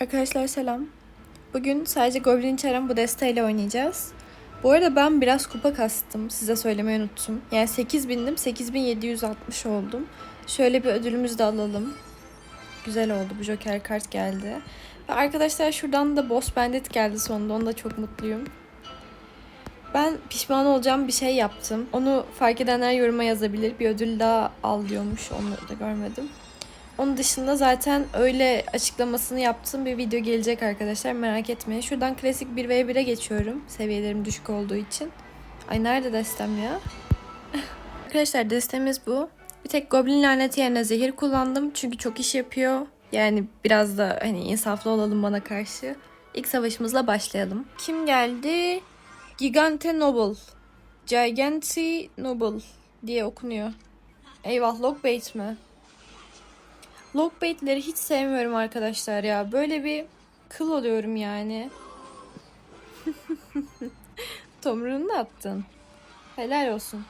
Arkadaşlar selam. Bugün sadece Goblin Charm bu desteğiyle oynayacağız. Bu arada ben biraz kupa kastım. Size söylemeyi unuttum. Yani 8000'dim. 8760 oldum. Şöyle bir ödülümüzü de alalım. Güzel oldu. Bu Joker kart geldi. Ve arkadaşlar şuradan da Boss Bandit geldi sonunda. Onda çok mutluyum. Ben pişman olacağım bir şey yaptım. Onu fark edenler yoruma yazabilir. Bir ödül daha al diyormuş. Onu da görmedim. Onun dışında zaten öyle açıklamasını yaptığım bir video gelecek arkadaşlar. Merak etmeyin. Şuradan klasik 1v1'e geçiyorum. Seviyelerim düşük olduğu için. Ay nerede destem ya? arkadaşlar destemiz bu. Bir tek Goblin laneti yerine zehir kullandım. Çünkü çok iş yapıyor. Yani biraz da hani insaflı olalım bana karşı. İlk savaşımızla başlayalım. Kim geldi? Gigante Noble. Giganti Noble diye okunuyor. Eyvah Lockbait mi? Lockbait'leri hiç sevmiyorum arkadaşlar ya. Böyle bir kıl oluyorum yani. Tomruğunu da attın. Helal olsun.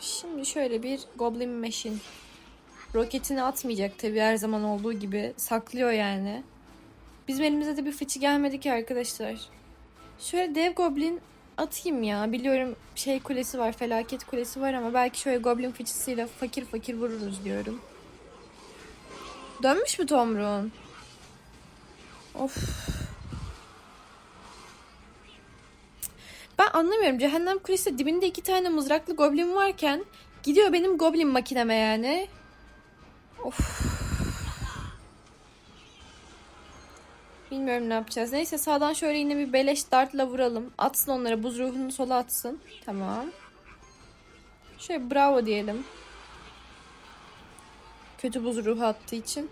Şimdi şöyle bir Goblin Machine. Roketini atmayacak tabii her zaman olduğu gibi. Saklıyor yani. Bizim elimize de bir fıçı gelmedi ki arkadaşlar. Şöyle dev goblin atayım ya. Biliyorum şey kulesi var, felaket kulesi var ama belki şöyle goblin fıçısıyla fakir fakir vururuz diyorum. Dönmüş mü Tomruğun? Of. Ben anlamıyorum. Cehennem Kulesi dibinde iki tane mızraklı goblin varken gidiyor benim goblin makineme yani. Of. Bilmiyorum ne yapacağız. Neyse sağdan şöyle yine bir beleş dartla vuralım. Atsın onlara. Buz ruhunu sola atsın. Tamam. Şöyle bravo diyelim. Kötü buz ruhu attığı için.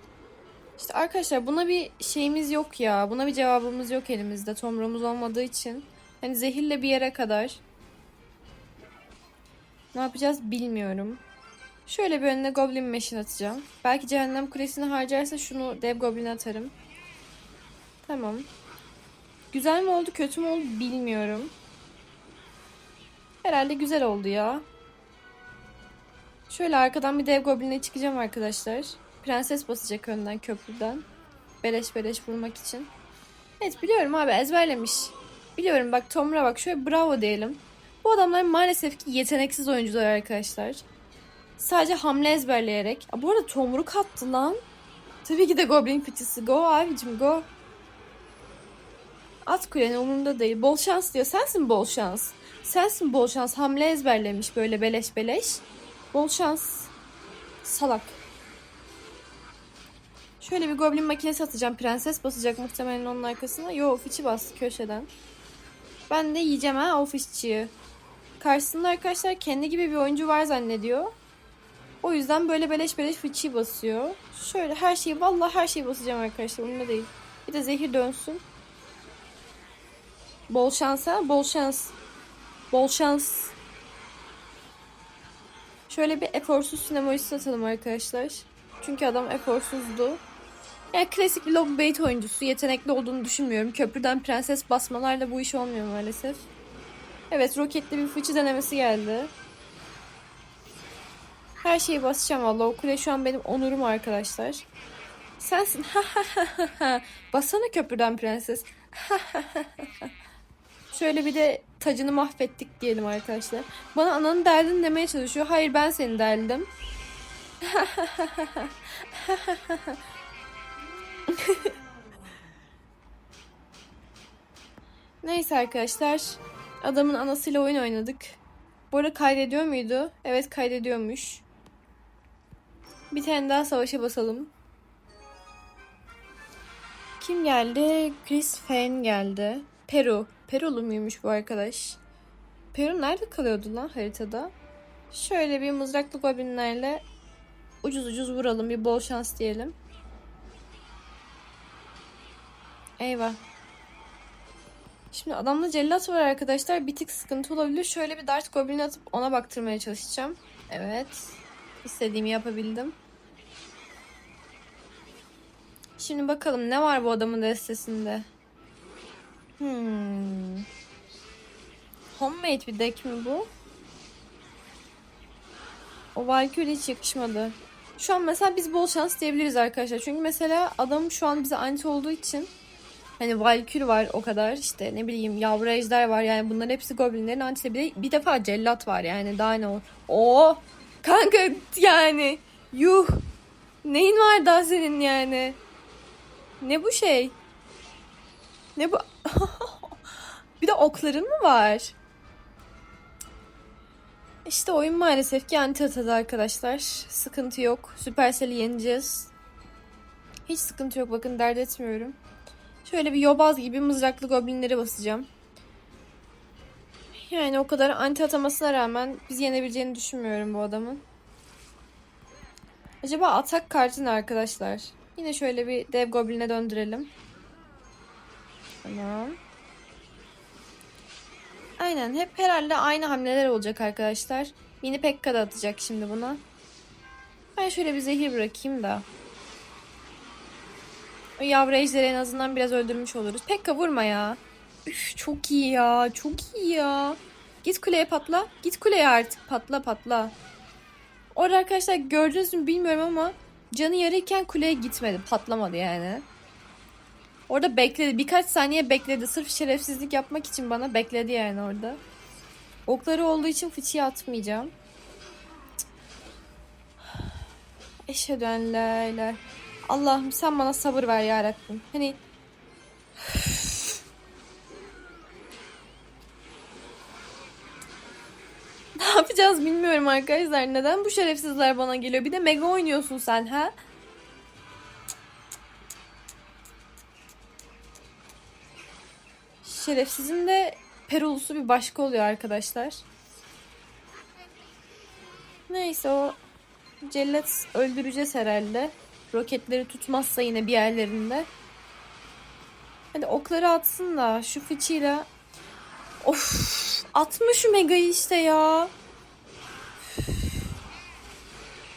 İşte arkadaşlar buna bir şeyimiz yok ya. Buna bir cevabımız yok elimizde. Tomruğumuz olmadığı için. Hani zehirle bir yere kadar. Ne yapacağız bilmiyorum. Şöyle bir önüne Goblin Machine atacağım. Belki Cehennem Kulesi'ni harcarsa şunu Dev Goblin atarım. Tamam. Güzel mi oldu kötü mü oldu bilmiyorum. Herhalde güzel oldu ya. Şöyle arkadan bir dev goblinle çıkacağım arkadaşlar. Prenses basacak önden köprüden. Beleş beleş vurmak için. Evet biliyorum abi ezberlemiş. Biliyorum bak Tomra bak şöyle bravo diyelim. Bu adamlar maalesef ki yeteneksiz oyuncular arkadaşlar. Sadece hamle ezberleyerek. Aa, bu arada tomruk attı lan. Tabii ki de Goblin fıçısı. Go abicim go. At kuleni umurumda değil. Bol şans diyor. Sensin bol şans. Sensin bol şans. Hamle ezberlemiş böyle beleş beleş. Bol şans. Salak. Şöyle bir goblin makinesi atacağım. Prenses basacak muhtemelen onun arkasına. Yo fıçı bastı köşeden. Ben de yiyeceğim ha o fıççıyı. Karşısında arkadaşlar kendi gibi bir oyuncu var zannediyor. O yüzden böyle beleş beleş fıçıyı basıyor. Şöyle her şeyi vallahi her şeyi basacağım arkadaşlar. Umurumda değil. Bir de zehir dönsün. Bol şans. Bol şans. Bol şans. Şöyle bir eforsuz sinemojisi atalım arkadaşlar. Çünkü adam eforsuzdu. Yani klasik bir lobbait oyuncusu. Yetenekli olduğunu düşünmüyorum. Köprüden prenses basmalarla bu iş olmuyor maalesef. Evet roketli bir fıçı denemesi geldi. Her şeyi basacağım valla. O kule şu an benim onurum arkadaşlar. Sensin. Basana köprüden prenses. Şöyle bir de tacını mahvettik diyelim arkadaşlar. Bana ananın derdini demeye çalışıyor. Hayır ben seni derdim. Neyse arkadaşlar. Adamın anasıyla oyun oynadık. Bu arada kaydediyor muydu? Evet kaydediyormuş. Bir tane daha savaşa basalım. Kim geldi? Chris Fane geldi. Peru. Perulu muymuş bu arkadaş? Peru nerede kalıyordu lan haritada? Şöyle bir mızraklı goblinlerle ucuz ucuz vuralım. Bir bol şans diyelim. Eyvah. Şimdi adamda cellat var arkadaşlar. Bir tık sıkıntı olabilir. Şöyle bir dart goblin atıp ona baktırmaya çalışacağım. Evet. İstediğimi yapabildim. Şimdi bakalım ne var bu adamın destesinde. Hmm. Homemade bir deck mi bu? O Valkyrie hiç yakışmadı. Şu an mesela biz bol şans diyebiliriz arkadaşlar. Çünkü mesela adam şu an bize anti olduğu için hani Valkür var o kadar işte ne bileyim yavru ejder var yani bunların hepsi goblinlerin antisi. Bir, de, bir defa cellat var yani daha ne olur. Oo kanka yani yuh neyin var daha senin yani? Ne bu şey? Ne bu? bir de okların mı var? İşte oyun maalesef ki anti arkadaşlar. Sıkıntı yok. Supercell'i yeneceğiz. Hiç sıkıntı yok bakın dert etmiyorum. Şöyle bir yobaz gibi mızraklı goblinleri basacağım. Yani o kadar anti atamasına rağmen biz yenebileceğini düşünmüyorum bu adamın. Acaba atak kartı ne arkadaşlar? Yine şöyle bir dev gobline döndürelim. Tamam. Aynen hep herhalde aynı hamleler olacak arkadaşlar. Mini Pekka da atacak şimdi buna. Ben şöyle bir zehir bırakayım da. O yavru ejderi en azından biraz öldürmüş oluruz. Pekka vurma ya. Üf çok iyi ya. Çok iyi ya. Git kuleye patla. Git kuleye artık. Patla patla. Orada arkadaşlar gördünüz mü bilmiyorum ama canı yarıyken kuleye gitmedi. Patlamadı yani. Orada bekledi. Birkaç saniye bekledi. Sırf şerefsizlik yapmak için bana bekledi yani orada. Okları olduğu için fıçıya atmayacağım. Eşhedü en. Allah'ım sen bana sabır ver ya Rabbim. Hani Ne yapacağız bilmiyorum arkadaşlar. Neden bu şerefsizler bana geliyor? Bir de mega oynuyorsun sen ha? Şerefsizin de perulusu bir başka oluyor arkadaşlar. Neyse o cellat öldüreceğiz herhalde. Roketleri tutmazsa yine bir yerlerinde. Hadi okları atsın da şu fıçıyla Of atma şu megayı işte ya.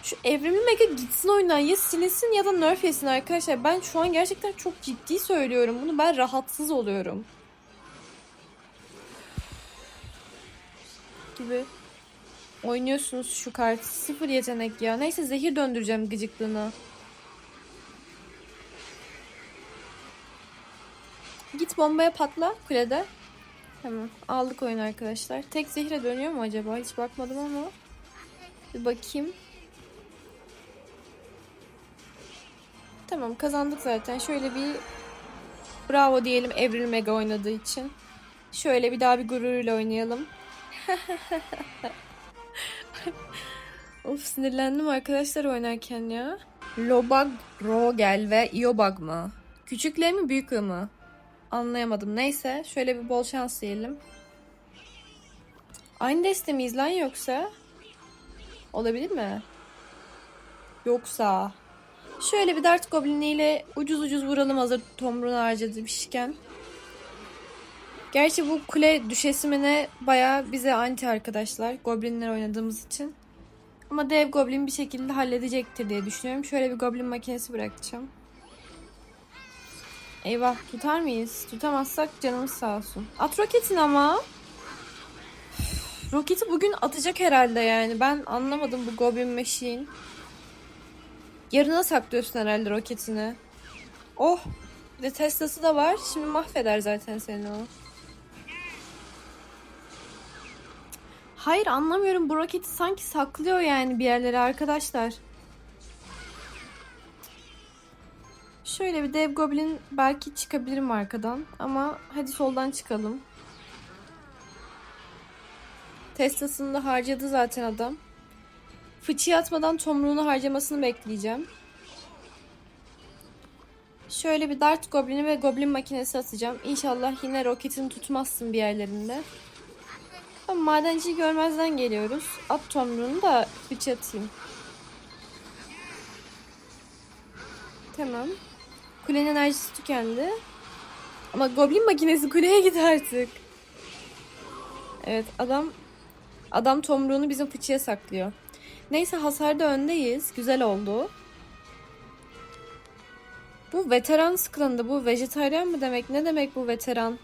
Şu evrimli mega gitsin oyundan ya silinsin ya da nerf yesin arkadaşlar. Ben şu an gerçekten çok ciddi söylüyorum bunu. Ben rahatsız oluyorum. Gibi. Oynuyorsunuz şu kartı. Sıfır yetenek ya. Neyse zehir döndüreceğim gıcıklığına. Git bombaya patla kulede. Tamam. Aldık oyun arkadaşlar. Tek zehre dönüyor mu acaba? Hiç bakmadım ama. Bir bakayım. Tamam kazandık zaten. Şöyle bir bravo diyelim Evril Mega oynadığı için. Şöyle bir daha bir gururuyla oynayalım. of sinirlendim arkadaşlar oynarken ya. Lobag Rogel ve Iobag mı? Küçükle mi büyük mü? Anlayamadım. Neyse şöyle bir bol şans diyelim. Aynı deste miyiz lan yoksa? Olabilir mi? Yoksa. Şöyle bir dart gobliniyle ucuz ucuz vuralım hazır tomruğunu harcamışken. Gerçi bu kule düşesi mi ne baya bize anti arkadaşlar. Goblinler oynadığımız için. Ama dev goblin bir şekilde halledecektir diye düşünüyorum. Şöyle bir goblin makinesi bırakacağım. Eyvah tutar mıyız? Tutamazsak canımız sağ olsun. At roketin ama. Roketi bugün atacak herhalde yani. Ben anlamadım bu Goblin Machine. Yarına saklıyorsun herhalde roketini. Oh. Bir de Tesla'sı da var. Şimdi mahveder zaten seni o. Hayır anlamıyorum. Bu roketi sanki saklıyor yani bir yerlere arkadaşlar. Şöyle bir dev goblin belki çıkabilirim arkadan. Ama hadi soldan çıkalım. Teslasını da harcadı zaten adam. Fıçıyı atmadan tomruğunu harcamasını bekleyeceğim. Şöyle bir dart goblini ve goblin makinesi atacağım. İnşallah yine roketini tutmazsın bir yerlerinde. Ama madenciyi görmezden geliyoruz. At tomruğunu da fıçı atayım. Tamam. Kulenin enerjisi tükendi. Ama goblin makinesi kuleye git artık. Evet adam adam tomruğunu bizim fıçıya saklıyor. Neyse hasarda öndeyiz. Güzel oldu. Bu veteran sıkılında bu vejetaryen mı demek? Ne demek bu veteran?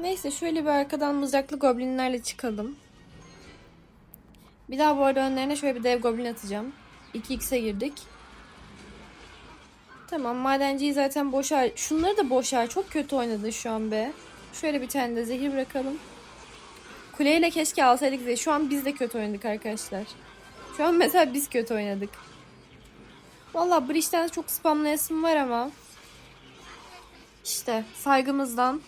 Neyse şöyle bir arkadan mızraklı goblinlerle çıkalım. Bir daha bu arada önlerine şöyle bir dev goblin atacağım. 2x'e girdik. Tamam madenciyi zaten boşar. Şunları da boşar. Çok kötü oynadı şu an be. Şöyle bir tane de zehir bırakalım. Kuleyle keşke alsaydık diye. Şu an biz de kötü oynadık arkadaşlar. Şu an mesela biz kötü oynadık. Valla Breach'ten çok spamlayasım var ama. İşte saygımızdan.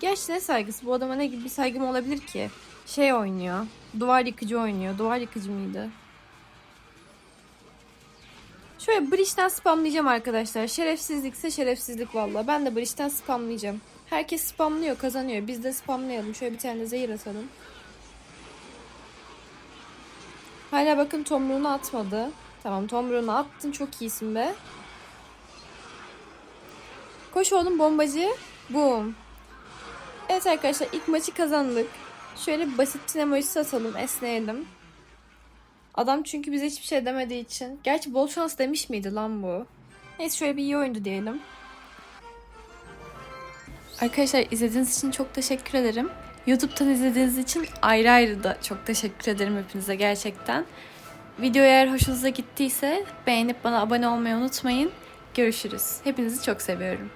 Gerçi ne saygısı? Bu adama ne gibi bir saygım olabilir ki? Şey oynuyor. Duvar yıkıcı oynuyor. Duvar yıkıcı mıydı? Şöyle Breach'ten spamlayacağım arkadaşlar. Şerefsizlikse şerefsizlik valla. Ben de Breach'ten spamlayacağım. Herkes spamlıyor kazanıyor. Biz de spamlayalım. Şöyle bir tane de zehir atalım. Hala bakın tomruğunu atmadı. Tamam tomruğunu attın çok iyisin be. Koş oğlum bombacı. Boom. Evet arkadaşlar ilk maçı kazandık. Şöyle basit çin emojisi atalım esneyelim. Adam çünkü bize hiçbir şey demediği için. Gerçi bol şans demiş miydi lan bu? Neyse şöyle bir iyi oyundu diyelim. Arkadaşlar izlediğiniz için çok teşekkür ederim. YouTube'dan izlediğiniz için ayrı ayrı da çok teşekkür ederim hepinize gerçekten. Video eğer hoşunuza gittiyse beğenip bana abone olmayı unutmayın. Görüşürüz. Hepinizi çok seviyorum.